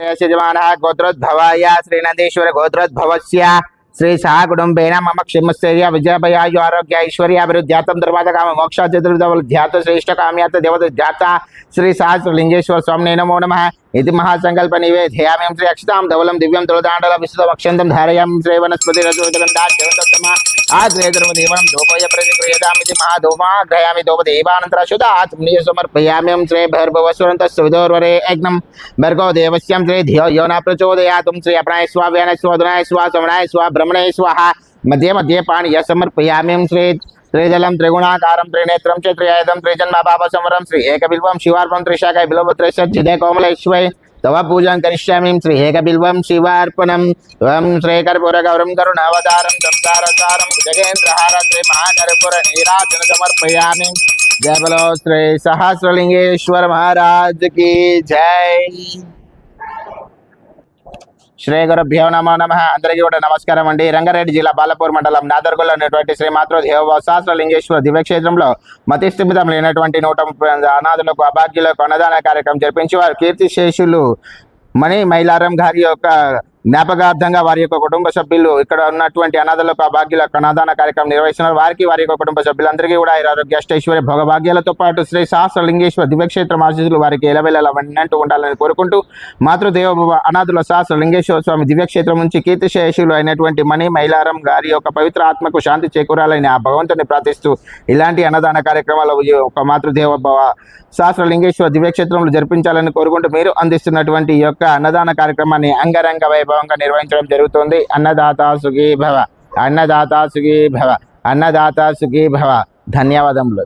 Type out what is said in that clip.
यजमानः गोत्रोद्भवाय श्रीनन्देश्वर गोत्रोद्भवस्य श्रीसाकुटुम्बेन मम क्षमस्थैर्य विजयभयायु आरोग्य ऐश्वर्याभिवृद्ध्यातं धर्मादकाम मोक्षाचतुर्धवलध्यात श्रेष्ठकाम्यात देवतध्याता श्रीसहस्रलिङ्गेश्वर स्वामिने नमो नमः। కామ్యాత దేవత ధ్యాత శ్రీ సహస్రలింగేశ్వర స్వామి నమో నమ ఇది మహాసంకల్ప నివేదయామ్యం శ్రీ అక్షతాం ధవలం దివ్యం తులదాండల విశుద్ధం అక్షంతం ధారయాం శ్రీ వనస్పతి రజోదరండాత్తమ ఆగ్రేధర్మ దేవం ధూపయ ప్రతిక్రియతామితి మహాధూమాగ్రయామి ధూపదేవానంతర శుద్ధ ఆత్మనీయ సమర్పయామ్యం శ్రీ భైర్భవస్వరంతస్య విదోర్వరే యజ్ఞం భర్గో దేవస్యం శ్రీ ధియో యోన ప్రచోదయాతుం శ్రీ అప్రాయ స్వ వ్యాన స్వ దునాయ స్వ సమనాయ స్వ బ్రహ్మణే స్వాహ మధ్య మధ్య పాణియ సమర్పయామ్యం శ్రీ త్రిజలం త్రిగుణాకారం త్రినేత్రం చ త్రియాయుధం త్రిజన్మ పాప సమరం శ్రీ ఏకబిల్వం శివార్పం త్రిశాఖ బిల్వ త్రిశే కోమలేశ్వై తవ పూజాం కరిష్యామి. శ్రీ ఏకబిల్వం శివార్పణం. త్వం శ్రీ కర్పూర గౌరం కరుణావతారం సంసారసారం జగేంద్రహార శ్రీ మహాకర్పూర నీరాజన సమర్పయామి. జయ బలో శ్రీ సహస్రలింగేశ్వర మహారాజ్కి జై. శ్రీ గురుభ్యో నమో నమ. అందరికీ కూడా నమస్కారం అండి. రంగారెడ్డి జిల్లా బాలపూర్ మండలం నాదర్గుల్లో ఉన్నటువంటి శ్రీ మాతృదేవ సహస్రలింగేశ్వర దివ్యక్షేత్రంలో మతిస్థిమితం లేనటువంటి నూట ముప్పై అనాథులకు అభాగ్యులకు అన్నదాన కార్యక్రమం జరిపించి వారు కీర్తిశేషులు మణి మైలారం గారి యొక్క జ్ఞాపకార్థంగా వారి యొక్క కుటుంబ సభ్యులు ఇక్కడ ఉన్నటువంటి అనాథలకు భాగ్యులకు అన్నదాన కార్యక్రమం నిర్వహిస్తున్నారు. వారికి వారి యొక్క కుటుంబ సభ్యులందరికీ కూడా ఆరోగ్య భోగభాగ్యాలతో పాటు శ్రీ సహస్రలింగేశ్వర దివ్యక్షేత్రం ఆశీస్సులు వారికి ఎలవెల వెన్నట్టు ఉండాలని కోరుకుంటూ మాతృదేవ అనాథుల సహస్ర లింగేశ్వర స్వామి దివ్యక్షేత్రం నుంచి కీర్తిశేషులు అయినటువంటి మణి మైలారం గారి యొక్క పవిత్ర ఆత్మకు శాంతి చేకూరాలని ఆ భగవంతుని ప్రార్థిస్తూ ఇలాంటి అన్నదాన కార్యక్రమాలు ఒక మాతృదేవ సహస్ర లింగేశ్వర దివ్యక్షేత్రంలో జరిపించాలని కోరుకుంటూ మీరు అందిస్తున్నటువంటి ఈ యొక్క అన్నదాన కార్యక్రమాన్ని అంగరంగ వైభవంగా నిర్వహించడం జరుగుతుంది. అన్నదాత సుఖీ భవ అన్నదాత సుఖీ భవ అన్నదాత సుఖీ భవ ధన్యవాదములు.